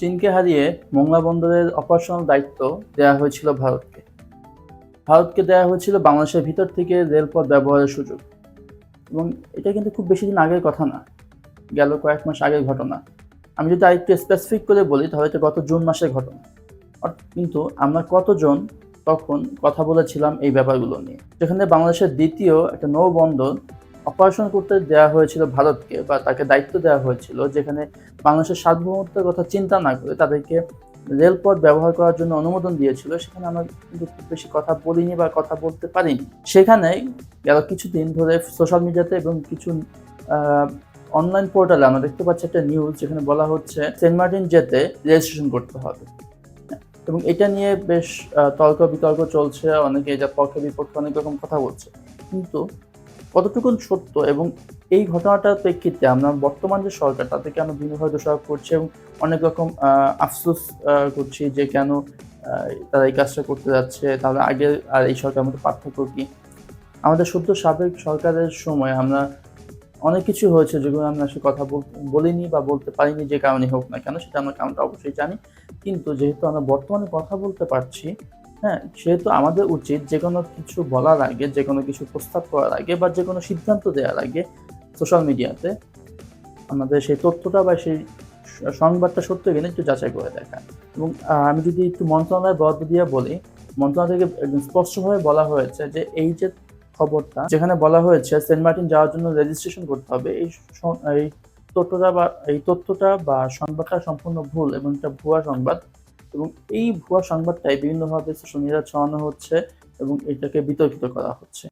চীনকে হারিয়ে মোংলা বন্দরের অপারেশনাল দায়িত্ব দেওয়া হয়েছিল ভারতকে। ভারতকে দেওয়া হয়েছিল বাংলাদেশের ভিতর থেকে রেলপথ ব্যবহারের সুযোগ। এবং এটা কিন্তু খুব বেশি দিন আগের কথা না, গেল কয়েক মাস আগের ঘটনা। আমি যদি আরেকটু স্পেসিফিক করে বলি, তাহলে এটা গত জুন মাসের ঘটনা। কিন্তু আমরা কতজন তখন কথা বলেছিলাম এই ব্যাপারগুলো নিয়ে। যেখানে বাংলাদেশের দ্বিতীয় একটা নৌবন্দর অপারেশন করতে দেওয়া হয়েছিল ভারতকে বা তাকে দায়িত্ব দেওয়া হয়েছিল, যেখানে বাংলাদেশের সার্বভৌমত্বের কথা চিন্তা না করে তাদেরকে রেলপথ ব্যবহার করার জন্য অনুমোদন দিয়েছিল, সেখানে আমরা কিন্তু খুব বেশি কথা বলিনি বা কথা বলতে পারিনি। সেখানে গেল কিছুদিন ধরে সোশ্যাল মিডিয়াতে এবং কিছু অনলাইন পোর্টালে আমরা দেখতে পাচ্ছি একটা নিউজ যেখানে বলা হচ্ছে সেন্ট মার্টিন যেতে রেজিস্ট্রেশন করতে হবে। এবং এটা নিয়ে বেশ তর্ক বিতর্ক চলছে, অনেকে এটা পক্ষে বিপক্ষে অনেক রকম কথা বলছে। কিন্তু কতটুকুন সত্য এবং এই ঘটনাটার প্রেক্ষিতে আমরা বর্তমান যে সরকার তাদেরকে আমরা বিভিন্নভাবে দোষারোপ করছি এবং অনেক রকম আফসোস করছি যে কেন তারা এই কাজটা করতে যাচ্ছে, তাহলে আগে আর এই সরকারের মধ্যে পার্থক্য কি? আমাদের সদ্য সাবেক সরকারের সময় আমরা অনেক কিছু হয়েছে যেগুলো আমরা আসলে কথা বলিনি বা বলতে পারিনি যে কারণে হোক না কেন, সেটা আমরা কারণটা অবশ্যই জানি। কিন্তু যেহেতু আমরা বর্তমানে কথা বলতে পারছি হ্যাঁ সেহেতু আমাদের উচিত যে কোনো কিছু বলার আগে যে কোনো কিছু প্রস্তাব করার আগে বা যে কোনো সিদ্ধান্ত দেওয়ার আগে সোশ্যাল মিডিয়াতে আমাদের সেই তথ্যটা বা সেই সংবাদটা সত্য কিনা একটু যাচাই করে দেখা। এবং আমি যদি একটু মন্ত্রণালয় বরাদ্দ দিয়ে বলি, মন্ত্রণালয় থেকে স্পষ্টভাবে বলা হয়েছে যে এই যে খবরটা, যেখানে বলা হয়েছে সেন্ট মার্টিন যাওয়ার জন্য রেজিস্ট্রেশন করতে হবে, এই তথ্যটা বা, এই তথ্যটা বা সংবাদটা সম্পূর্ণ ভুল এবং একটা ভুয়া সংবাদ এবং এই ভুয়া সংবাদটাই বিভিন্নভাবে সোশ্যাল মিডিয়া ছড়ানো হচ্ছে এবং এটাকে বিতর্কিত করা হচ্ছে।